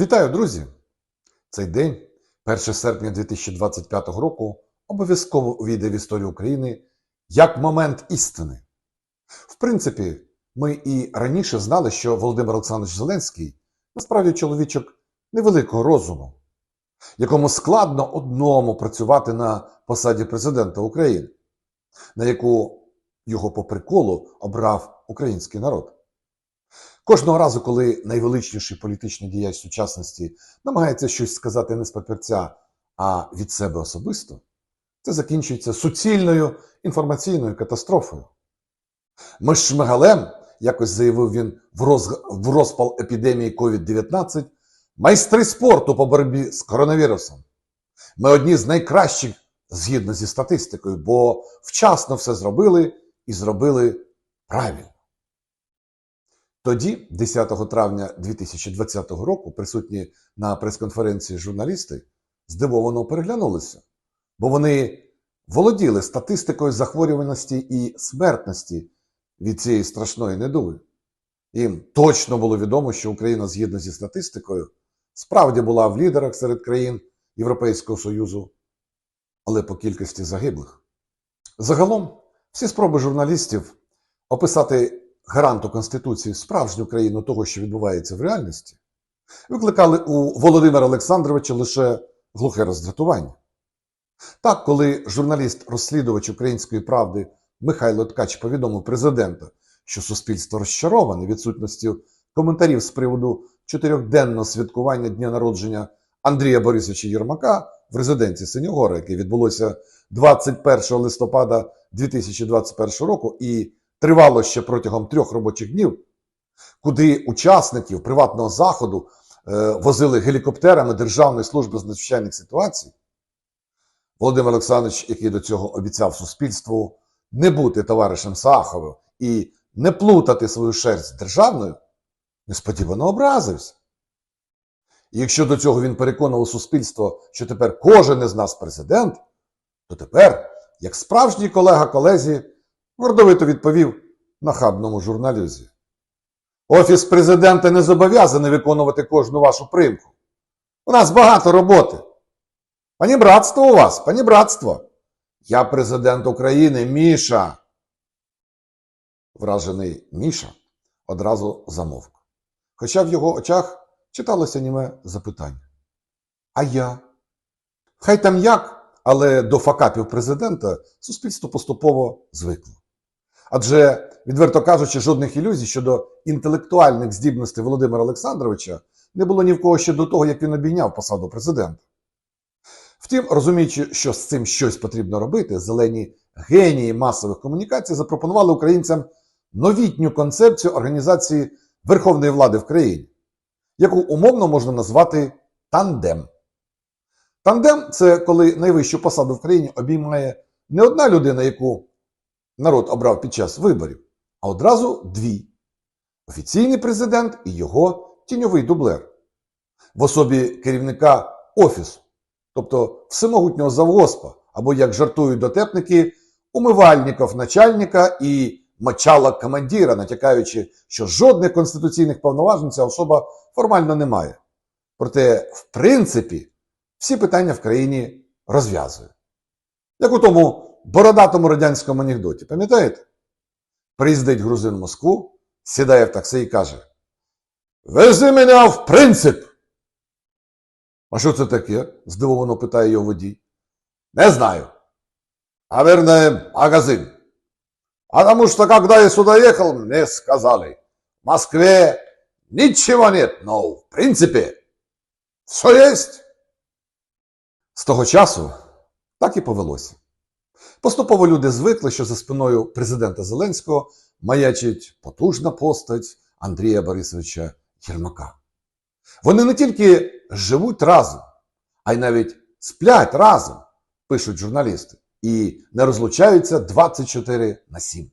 Вітаю, друзі! Цей день, 1 серпня 2025 року, обов'язково увійде в історію України як момент істини. В принципі, ми і раніше знали, що Володимир Олександрович Зеленський насправді чоловічок невеликого розуму, якому складно одному працювати на посаді президента України, на яку його по приколу обрав український народ. Кожного разу, коли найвеличніший політичний діяч сучасності намагається щось сказати не з папірця, а від себе особисто, це закінчується суцільною інформаційною катастрофою. Ми з Шмигалем, якось заявив він в, роз... в розпал епідемії COVID-19, майстри спорту по боротьбі з коронавірусом. Ми одні з найкращих згідно зі статистикою, бо вчасно все зробили і зробили правильно. Тоді, 10 травня 2020 року, присутні на прес-конференції журналісти здивовано переглянулися, бо вони володіли статистикою захворюваності і смертності від цієї страшної недуги. Їм точно було відомо, що Україна, згідно зі статистикою, справді була в лідерах серед країн Європейського Союзу, але по кількості загиблих. Загалом, всі спроби журналістів описати гаранту Конституції справжню країну того, що відбувається в реальності, викликали у Володимира Олександровича лише глухе роздратування. Так, коли журналіст-розслідувач української правди Михайло Ткач повідомив президента, що суспільство розчароване відсутністю коментарів з приводу чотирьохденного святкування дня народження Андрія Борисовича Єрмака в резиденції Синьогора, яке відбулося 21 листопада 2021 року і тривало ще протягом трьох робочих днів, куди учасників приватного заходу е, возили гелікоптерами Державної служби з надзвичайних ситуацій, Володимир Олександрович, який до цього обіцяв суспільству не бути товаришем Саховим і не плутати свою шерсть з державною, несподівано образився. І якщо до цього він переконував суспільство, що тепер кожен із нас президент, то тепер, як справжній колега колезі, гордовито відповів нахабному журналюзі. Офіс президента не зобов'язаний виконувати кожну вашу примку. У нас багато роботи. Пані братство у вас, пані братство. Я президент України, Міша. Вражений Міша одразу замовк. Хоча в його очах читалося німе запитання. А я? Хай там як, але до факапів президента суспільство поступово звикло. Адже, відверто кажучи, жодних ілюзій щодо інтелектуальних здібностей Володимира Олександровича не було ні в кого ще до того, як він обійняв посаду президента. Втім, розуміючи, що з цим щось потрібно робити, зелені генії масових комунікацій запропонували українцям новітню концепцію організації верховної влади в країні, яку умовно можна назвати тандем. Тандем це коли найвищу посаду в країні обіймає не одна людина, яку народ обрав під час виборів, а одразу дві: офіційний президент і його тіньовий дублер в особі керівника офісу, тобто всемогутнього завгоспа, або, як жартують дотепники, умивальників начальника і мочала командира, натякаючи, що жодних конституційних повноважень ця особа формально не має. Проте, в принципі, всі питання в країні розв'язує. Як у тому бородатому радянському анекдоті, пам'ятаєте? Приїздить грузин в Москву, сідає в такси і каже: Вези мене в принцип. А що це таке? здивовано питає його водій. Не знаю. А верно, магазин. Потому что, когда я сюда ехал, мне сказали, в Москве ничего нет, но в принципе все есть. З того часу так і повелося. Поступово люди звикли, що за спиною президента Зеленського маячить потужна постать Андрія Борисовича Єрмака. Вони не тільки живуть разом, а й навіть сплять разом, пишуть журналісти, і не розлучаються 24 на 7.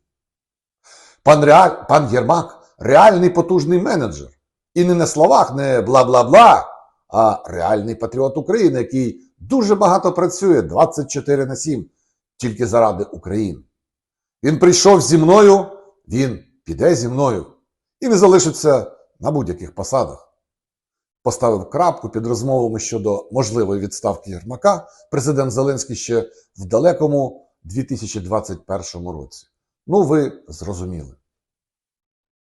Пан, Реаль, пан Єрмак реальний потужний менеджер. І не на словах, не бла-бла-бла, а реальний патріот України, який дуже багато працює 24 на 7 тільки заради України. Він прийшов зі мною, він піде зі мною і не залишиться на будь-яких посадах. поставив крапку під розмовами щодо можливої відставки Єрмака президент Зеленський ще в далекому 2021 році. Ну, ви зрозуміли.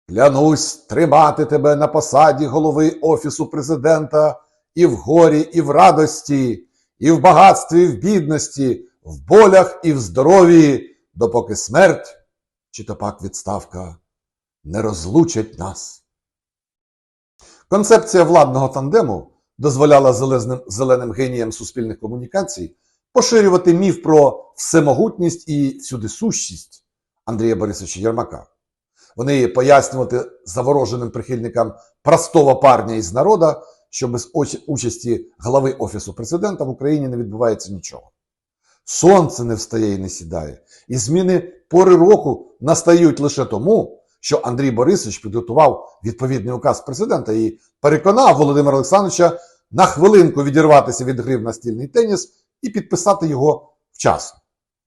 Клянусь тримати тебе на посаді голови Офісу президента і в горі, і в радості, і в багатстві, і в бідності, в болях і в здоров'ї, допоки смерть чи то пак відставка не розлучать нас. Концепція владного тандему дозволяла зеленим, зеленим геніям суспільних комунікацій поширювати міф про всемогутність і всюдисущість Андрія Борисовича Єрмака. Вони пояснювати завороженим прихильникам простого парня із народа, що без участі глави Офісу президента в Україні не відбувається нічого. Сонце не встає і не сідає, і зміни пори року настають лише тому, що Андрій Борисович підготував відповідний указ президента і переконав Володимира Олександровича на хвилинку відірватися від гри в настільний теніс і підписати його вчасно.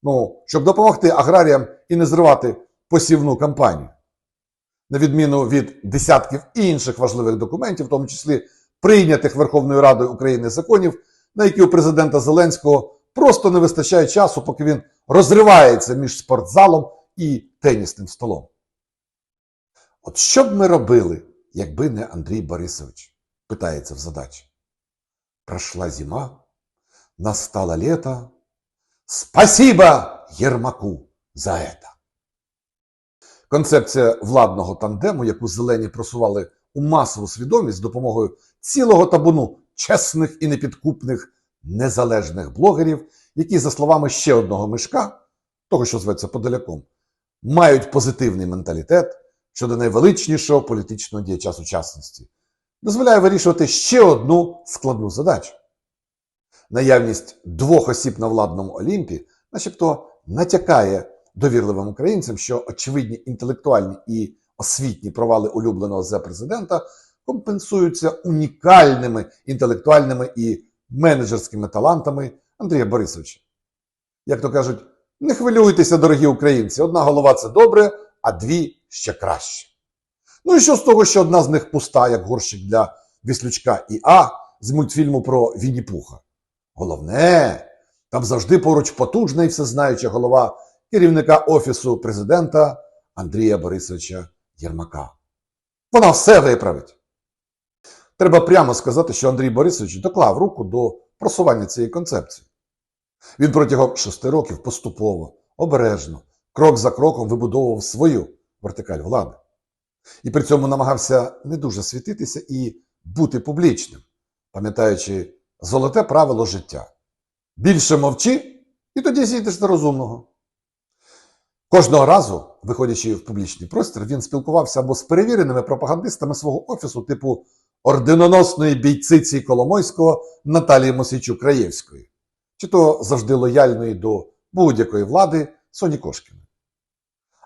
Ну, щоб допомогти аграріям і не зривати посівну кампанію. На відміну від десятків інших важливих документів, в тому числі прийнятих Верховною Радою України законів, на які у президента Зеленського просто не вистачає часу, поки він розривається між спортзалом і тенісним столом. От що б ми робили, якби не Андрій Борисович? питається в задачі. Прошла зима, настало лето. Спасибо Єрмаку за это. Концепція владного тандему, яку зелені просували у масову свідомість з допомогою цілого табуну чесних і непідкупних незалежних блогерів, які, за словами ще одного мишка, того, що зветься Подоляком, мають позитивний менталітет щодо найвеличнішого політичного діяча сучасності, дозволяє вирішувати ще одну складну задачу. Наявність двох осіб на владному Олімпі, начебто, натякає довірливим українцям, що очевидні інтелектуальні і освітні провали улюбленого зе президента компенсуються унікальними інтелектуальними і менеджерськими талантами Андрія Борисовича. Як то кажуть, не хвилюйтеся, дорогі українці, одна голова це добре, а дві ще краще. Ну і що з того, що одна з них пуста, як горщик для Віслючка і А з мультфільму про Вінні-Пуха. Головне, там завжди поруч потужна і всезнаюча голова керівника Офісу президента Андрія Борисовича Єрмака. Вона все виправить. Треба прямо сказати, що Андрій Борисович доклав руку до просування цієї концепції. Він протягом шести років поступово, обережно, крок за кроком вибудовував свою вертикаль влади. І при цьому намагався не дуже світитися і бути публічним, пам'ятаючи золоте правило життя. Більше мовчи, і тоді зійдеш до розумного. Кожного разу, виходячи в публічний простір, він спілкувався або з перевіреними пропагандистами свого офісу, типу орденоносної бійциці Коломойського Наталії Мосійчук Краєвської, чи то завжди лояльної до будь-якої влади Соні Кошкіної.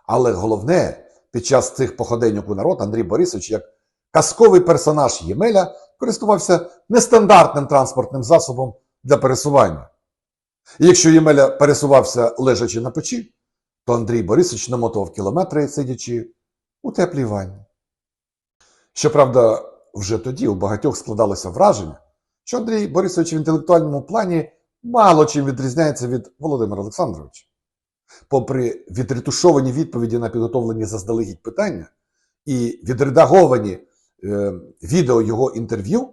Але головне, під час цих походеньок у народ Андрій Борисович, як казковий персонаж Ємеля, користувався нестандартним транспортним засобом для пересування. І якщо Ємеля пересувався лежачи на печі, то Андрій Борисович намотував кілометри, сидячи у теплій ванні. Щоправда, вже тоді у багатьох складалося враження, що Андрій Борисович в інтелектуальному плані мало чим відрізняється від Володимира Олександровича. Попри відретушовані відповіді на підготовлені заздалегідь питання і відредаговані е, відео його інтерв'ю,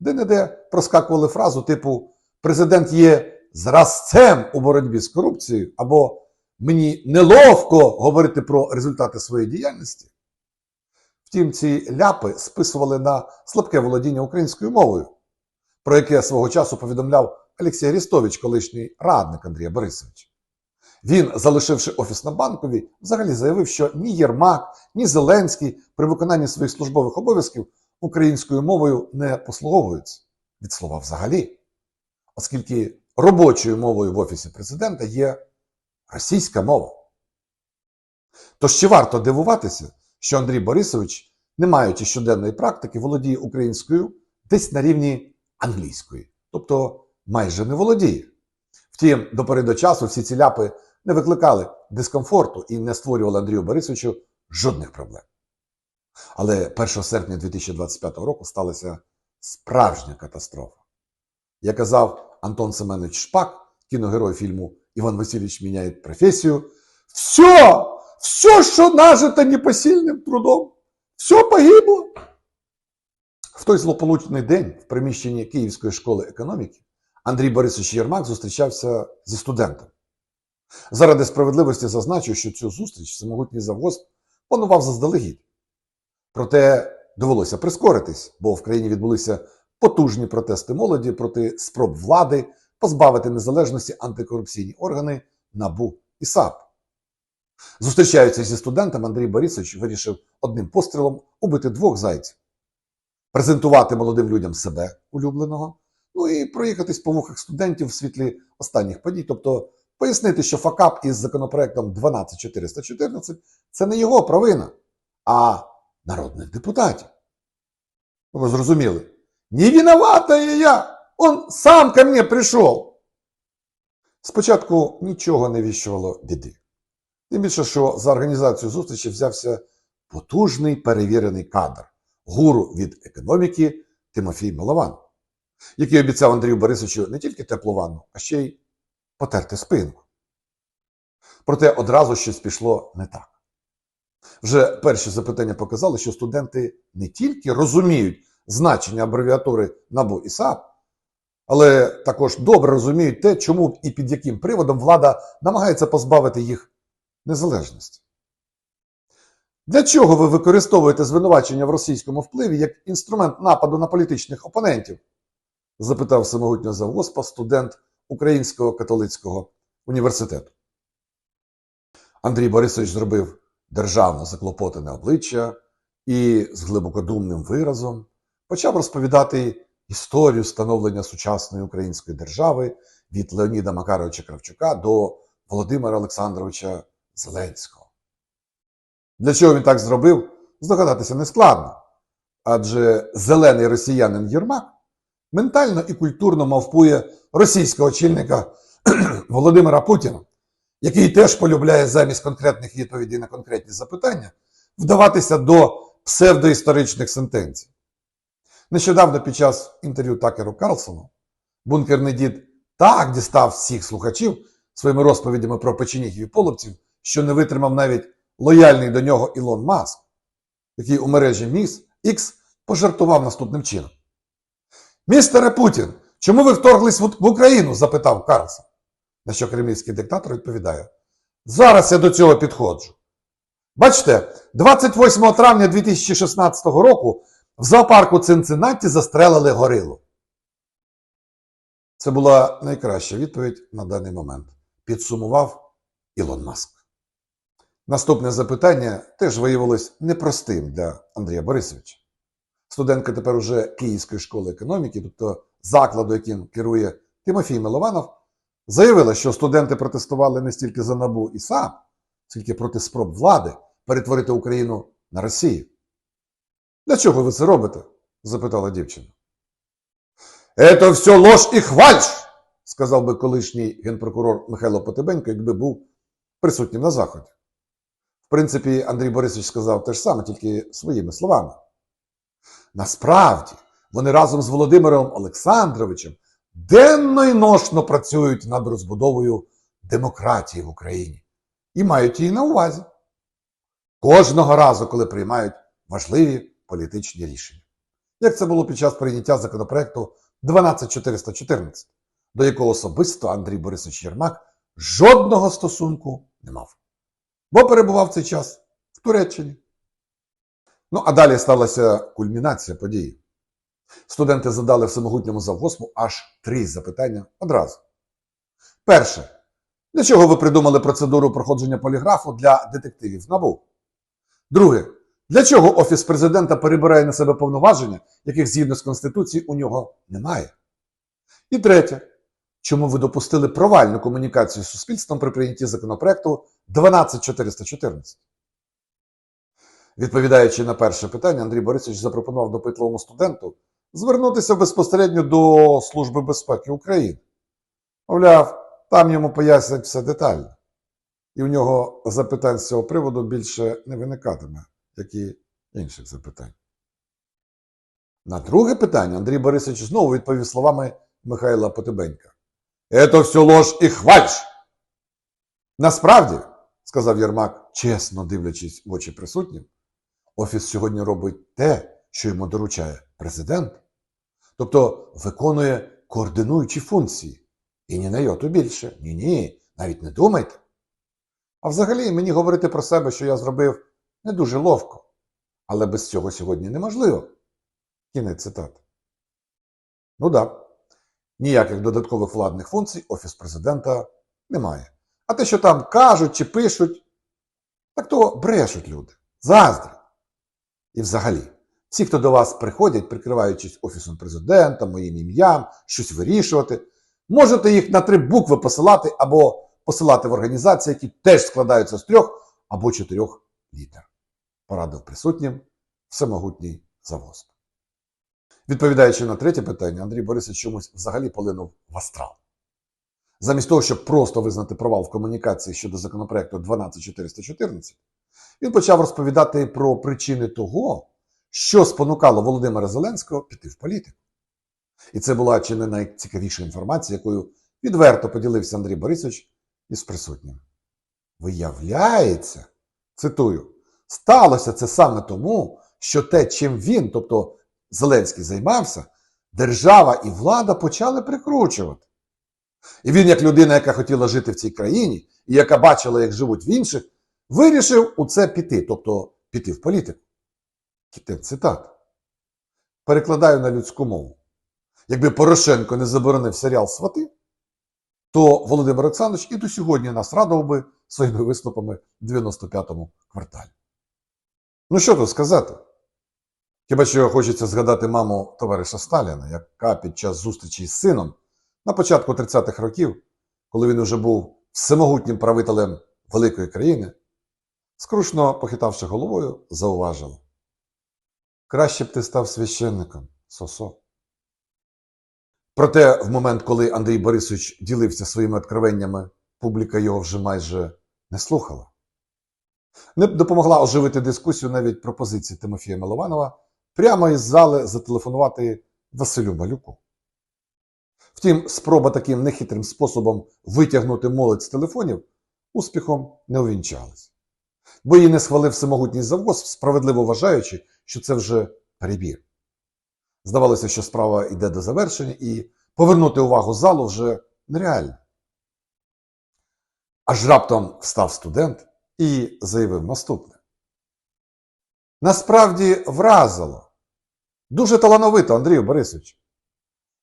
де-не-де проскакували фразу типу Президент є зразцем у боротьбі з корупцією або мені неловко говорити про результати своєї діяльності. Втім, ці ляпи списували на слабке володіння українською мовою, про яке свого часу повідомляв Олексій Арістович, колишній радник Андрія Борисовича. Він, залишивши офіс на банковій, взагалі заявив, що ні Єрмак, ні Зеленський при виконанні своїх службових обов'язків українською мовою не послуговуються від слова взагалі, оскільки робочою мовою в офісі президента є російська мова. Тож чи варто дивуватися, що Андрій Борисович, не маючи щоденної практики, володіє українською десь на рівні англійської, тобто майже не володіє. Втім, до пори до часу всі ці ляпи не викликали дискомфорту і не створювали Андрію Борисовичу жодних проблем. Але 1 серпня 2025 року сталася справжня катастрофа. Як казав Антон Семенович Шпак, кіногерой фільму Іван Васильович міняє професію. Все, все, що нажито непосильним трудом, все погибло. В той злополучний день в приміщенні Київської школи економіки Андрій Борисович Єрмак зустрічався зі студентом. Заради справедливості зазначу, що цю зустріч всемогутній завгосп планував заздалегідь. Проте довелося прискоритись, бо в країні відбулися потужні протести молоді проти спроб влади позбавити незалежності антикорупційні органи НАБУ і САП. Зустрічаючись зі студентом, Андрій Борисович вирішив одним пострілом убити двох зайців, презентувати молодим людям себе улюбленого, ну і проїхатись по вухах студентів в світлі останніх подій, тобто пояснити, що факап із законопроектом 12414 це не його провина, а народних депутатів. Ви зрозуміли? Не виновата я! Он сам ко мне прийшов. Спочатку нічого не віщувало біди. Тим більше, що за організацію зустрічі взявся потужний перевірений кадр гуру від економіки Тимофій Милован, який обіцяв Андрію Борисовичу не тільки теплу ванну, а ще й потерти спинку. Проте одразу щось пішло не так. Вже перші запитання показали, що студенти не тільки розуміють значення абревіатури НАБУ і САП, але також добре розуміють те, чому і під яким приводом влада намагається позбавити їх незалежності. Для чого ви використовуєте звинувачення в російському впливі як інструмент нападу на політичних опонентів? запитав самогутнього завгоспа студент Українського католицького університету. Андрій Борисович зробив державно заклопотане обличчя і з глибокодумним виразом почав розповідати історію становлення сучасної української держави від Леоніда Макаровича Кравчука до Володимира Олександровича Зеленського. Для чого він так зробив, здогадатися не складно. Адже зелений росіянин Єрмак ментально і культурно мавпує російського очільника Володимира Путіна, який теж полюбляє замість конкретних відповідей на конкретні запитання вдаватися до псевдоісторичних сентенцій. Нещодавно під час інтерв'ю Такеру Карлсону бункерний дід так дістав всіх слухачів своїми розповідями про печенігів і половців, що не витримав навіть лояльний до нього Ілон Маск, який у мережі Міс X пожартував наступним чином. Містере Путін, чому ви вторглись в Україну? запитав Карлсон. На що кремлівський диктатор відповідає: Зараз я до цього підходжу. Бачите, 28 травня 2016 року в зоопарку Цинциннаті застрелили горилу. Це була найкраща відповідь на даний момент. Підсумував Ілон Маск. Наступне запитання теж виявилось непростим для Андрія Борисовича. Студентка тепер уже Київської школи економіки, тобто закладу, яким керує Тимофій Милованов, заявила, що студенти протестували не стільки за НАБУ і САП, скільки проти спроб влади перетворити Україну на Росію. Для чого ви це робите? запитала дівчина. «Это все ложь і хвальш, сказав би колишній генпрокурор Михайло Потебенько, якби був присутнім на заході. В принципі, Андрій Борисович сказав те ж саме, тільки своїми словами. Насправді, вони разом з Володимиром Олександровичем денно й ношно працюють над розбудовою демократії в Україні і мають її на увазі. Кожного разу, коли приймають важливі політичні рішення. Як це було під час прийняття законопроекту 12414, до якого особисто Андрій Борисович Єрмак жодного стосунку не мав. Бо перебував цей час в Туреччині. Ну, а далі сталася кульмінація події. Студенти задали всемогутньому завгоспу аж три запитання одразу. Перше. Для чого ви придумали процедуру проходження поліграфу для детективів НАБУ? Друге. Для чого Офіс президента перебирає на себе повноваження, яких згідно з Конституцією у нього немає? І третє. Чому ви допустили провальну комунікацію з суспільством при прийнятті законопроекту 12414? Відповідаючи на перше питання, Андрій Борисович запропонував допитливому студенту звернутися безпосередньо до Служби безпеки України. Мовляв, там йому пояснять все детально. І у нього запитань з цього приводу більше не виникатиме, як і інших запитань. На друге питання Андрій Борисович знову відповів словами Михайла Потебенька. «Это все ложь і хвальш. Насправді, сказав Єрмак, чесно дивлячись в очі присутнім, офіс сьогодні робить те, що йому доручає президент, тобто виконує координуючі функції. І ні на йоту більше. Ні, ні, навіть не думайте. А взагалі мені говорити про себе, що я зробив, не дуже ловко. Але без цього сьогодні неможливо. Кінець цитати. Ну. Да. Ніяких додаткових владних функцій Офіс президента немає. А те, що там кажуть чи пишуть, так то брешуть люди. Заздрять. І взагалі, всі, хто до вас приходять, прикриваючись Офісом президента, моїм ім'ям, щось вирішувати, можете їх на три букви посилати або посилати в організації, які теж складаються з трьох або чотирьох літер. Порадив присутнім всемогутній завоз. Відповідаючи на третє питання, Андрій Борисович чомусь взагалі полинув в астрал. Замість того, щоб просто визнати провал в комунікації щодо законопроекту 12414, він почав розповідати про причини того, що спонукало Володимира Зеленського піти в політику. І це була чи не найцікавіша інформація, якою відверто поділився Андрій Борисович із присутнім. Виявляється, цитую, сталося це саме тому, що те, чим він, тобто Зеленський, займався, держава і влада почали прикручувати. І він, як людина, яка хотіла жити в цій країні, і яка бачила, як живуть в інших, вирішив у це піти, тобто піти в політику. Кінець цитат. Перекладаю на людську мову. Якби Порошенко не заборонив серіал Свати, то Володимир Олександрович і до сьогодні нас радував би своїми виступами в 95-му кварталі. Ну що тут сказати? Хіба що хочеться згадати маму товариша Сталіна, яка під час зустрічі з сином на початку 30-х років, коли він уже був всемогутнім правителем великої країни, скрушно похитавши головою, зауважила. Краще б ти став священником, Сосо. Проте, в момент, коли Андрій Борисович ділився своїми откровеннями, публіка його вже майже не слухала. Не допомогла оживити дискусію навіть пропозиції Тимофія Милованова прямо із зали зателефонувати Василю Малюку. Втім, спроба таким нехитрим способом витягнути молодь з телефонів успіхом не увінчалась. Бо її не схвалив всемогутній завоз, справедливо вважаючи, що це вже перебір. Здавалося, що справа йде до завершення, і повернути увагу залу вже нереально. Аж раптом встав студент і заявив наступне. Насправді вразило. Дуже талановито, Андрію Борисович.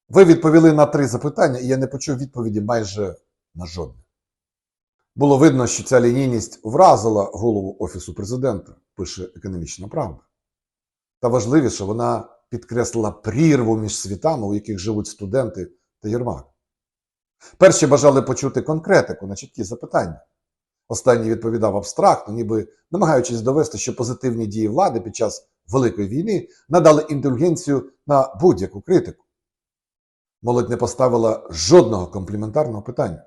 Ви відповіли на три запитання, і я не почув відповіді майже на жодне. Було видно, що ця лінійність вразила голову Офісу президента, пише економічна правда. Та важливіше, вона підкреслила прірву між світами, у яких живуть студенти та Єрмак. Перші бажали почути конкретику на чіткі запитання. Останній відповідав абстрактно, ніби намагаючись довести, що позитивні дії влади під час Великої війни надали індульгенцію на будь-яку критику. Молодь не поставила жодного компліментарного питання.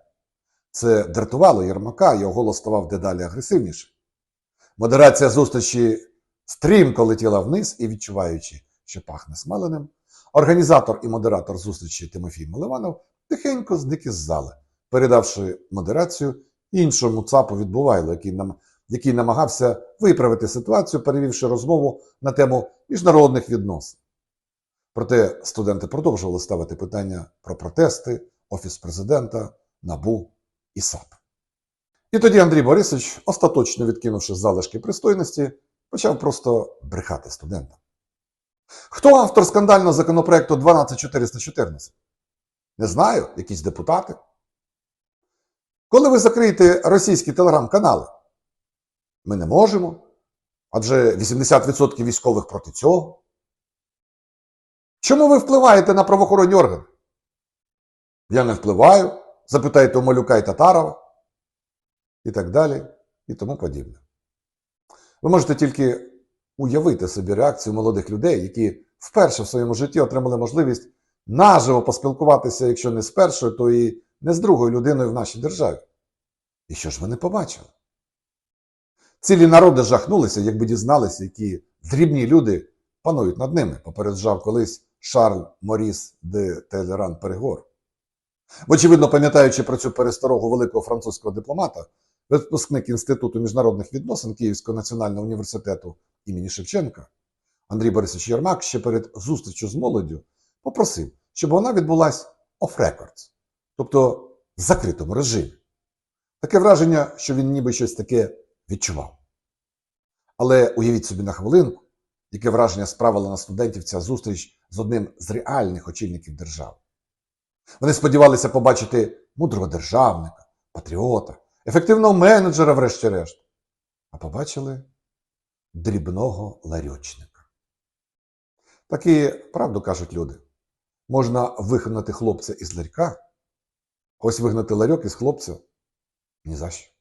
Це дратувало Єрмака, його голос ставав дедалі агресивніше. Модерація зустрічі стрімко летіла вниз і, відчуваючи, що пахне смаленим, організатор і модератор зустрічі Тимофій Миливанов тихенько зник із зали, передавши модерацію іншому цапу відбувайло, який, нам, який намагався виправити ситуацію, перевівши розмову на тему міжнародних відносин. Проте студенти продовжували ставити питання про протести, Офіс президента, НАБУ і САП. І тоді Андрій Борисович, остаточно відкинувши залишки пристойності, почав просто брехати студентам. Хто автор скандального законопроекту 12414? Не знаю, якісь депутати. Коли ви закриєте російські телеграм-канали? Ми не можемо. Адже 80% військових проти цього. Чому ви впливаєте на правоохоронні органи? Я не впливаю. Запитайте у Малюка і Татарова. І так далі, і тому подібне. Ви можете тільки уявити собі реакцію молодих людей, які вперше в своєму житті отримали можливість наживо поспілкуватися, якщо не з першою, то і не з другою людиною в нашій державі. І що ж вони побачили? Цілі народи жахнулися, якби дізналися, які дрібні люди панують над ними, попереджав колись Шарль Моріс де Телеран Перегор. Вочевидно, пам'ятаючи про цю пересторогу великого французького дипломата, випускник Інституту міжнародних відносин Київського національного університету імені Шевченка, Андрій Борисович Єрмак ще перед зустрічю з молоддю попросив, щоб вона off records, тобто в закритому режимі. Таке враження, що він ніби щось таке відчував. Але уявіть собі на хвилинку, яке враження справила на студентів ця зустріч з одним з реальних очільників держави. Вони сподівалися побачити мудрого державника, патріота, ефективного менеджера, врешті-решт, а побачили дрібного ларьочника. Так і правду кажуть люди. Можна вигнати хлопця із ларька, а ось вигнати ларьок із хлопця ні за що.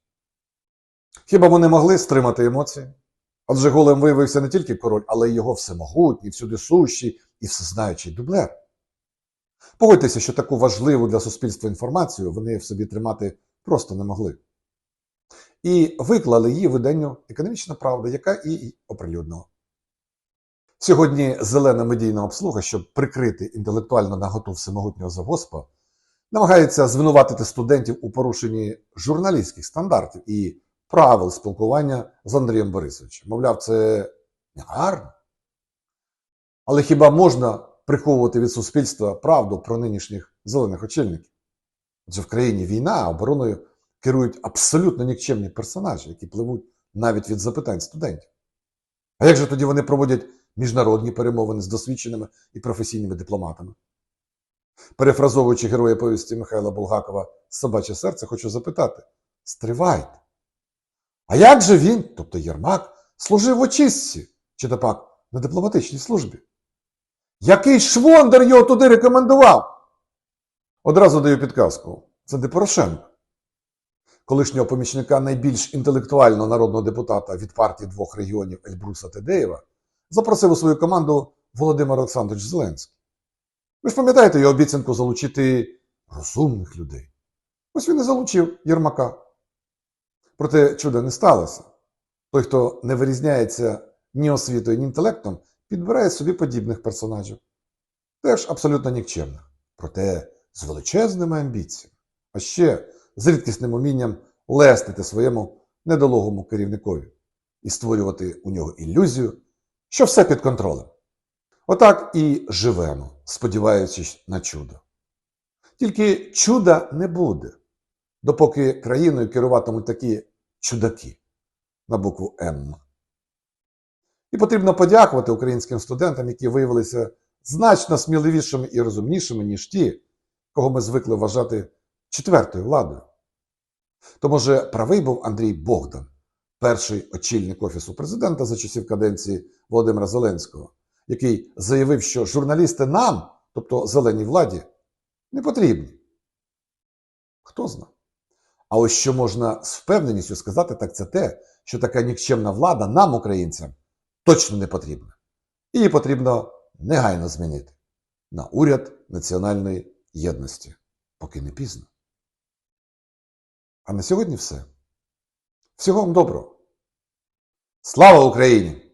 Хіба вони могли стримати емоції? Адже голем виявився не тільки король, але й його всемогутній, всюди сущий і всезнаючий дублер. Погодьтеся, що таку важливу для суспільства інформацію вони в собі тримати просто не могли. І виклали її виданню Економічна правда, яка і оприлюднила. Сьогодні зелена медійна обслуга, щоб прикрити інтелектуальну наготу всемогутнього завгоспа, намагається звинуватити студентів у порушенні журналістських стандартів і правил спілкування з Андрієм Борисовичем. Мовляв, це гарно. Але хіба можна приховувати від суспільства правду про нинішніх зелених очільників? Адже в країні війна, обороною керують абсолютно нікчемні персонажі, які пливуть навіть від запитань студентів. А як же тоді вони проводять міжнародні перемовини з досвідченими і професійними дипломатами? Перефразовуючи героя повісті Михайла Булгакова Собаче серце, хочу запитати: стривайте. А як же він, тобто Єрмак, служив в очистці, чи то на дипломатичній службі? Який швондер його туди рекомендував? Одразу даю підказку. Це не Порошенко. Колишнього помічника найбільш інтелектуального народного депутата від партії двох регіонів Ельбруса Тедеєва запросив у свою команду Володимир Олександрович Зеленський. Ви ж пам'ятаєте його обіцянку залучити розумних людей. Ось він і залучив Єрмака. Проте чуда не сталося. Той, хто не вирізняється ні освітою, ні інтелектом, підбирає собі подібних персонажів. Теж абсолютно нікчемних, проте з величезними амбіціями, а ще з рідкісним умінням лестити своєму недолугому керівникові і створювати у нього ілюзію, що все під контролем. Отак і живемо, сподіваючись на чудо. Тільки чуда не буде, допоки країною керуватимуть такі чудаки на букву М. І потрібно подякувати українським студентам, які виявилися значно сміливішими і розумнішими, ніж ті, кого ми звикли вважати четвертою владою. То, може, правий був Андрій Богдан, перший очільник Офісу президента за часів каденції Володимира Зеленського, який заявив, що журналісти нам, тобто зеленій владі, не потрібні. Хто зна? А ось що можна з впевненістю сказати, так це те, що така нікчемна влада нам, українцям, точно не потрібна. Її потрібно негайно змінити на уряд національної єдності, поки не пізно. А на сьогодні все. Всього вам доброго. Слава Україні!